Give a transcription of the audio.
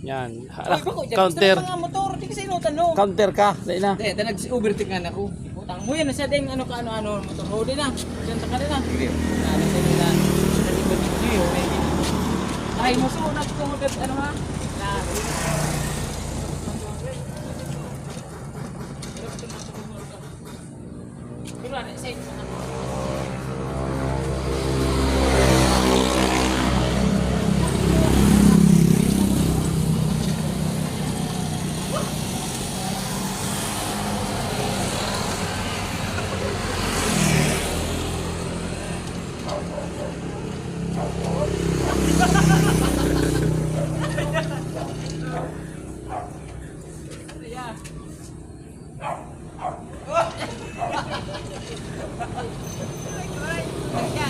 Yan. Ay, bako, counter. Gusto mga motor, di kasi inutan no. Counter ka, dahil na. Dahil, dahil nag-overtake nga na ko. Utang mo yan, nasa din ano ka ano-ano, motor ho, di na. Diyan ka na. Ano sa nila, sa nila, ay, muso, nagtungod, ano ha? Na, Pero, sa inyo, ano? Yeah.